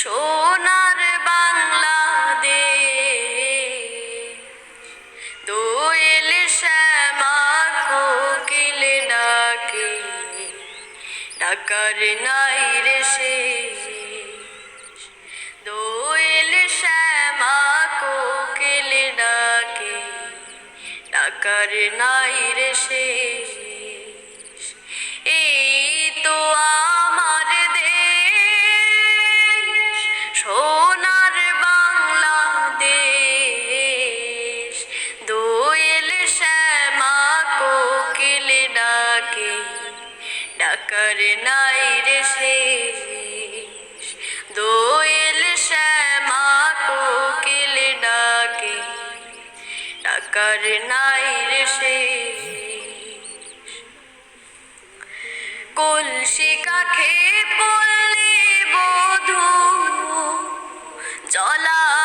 সোনার বাংলাদেশ। দোয়েল শ্যামা কোকিল ডাকে ডাকার নাই রে সে দোয়েল শ্যামা কোকিল ডাকে ডাকার নাই রে শেষ। ডাকে ডাকার নাই রে শেষ দোয়েল শ্যামা কোকিল ডাকে, ডাকার নাই রে কলসি কাখে বললে বধু জলা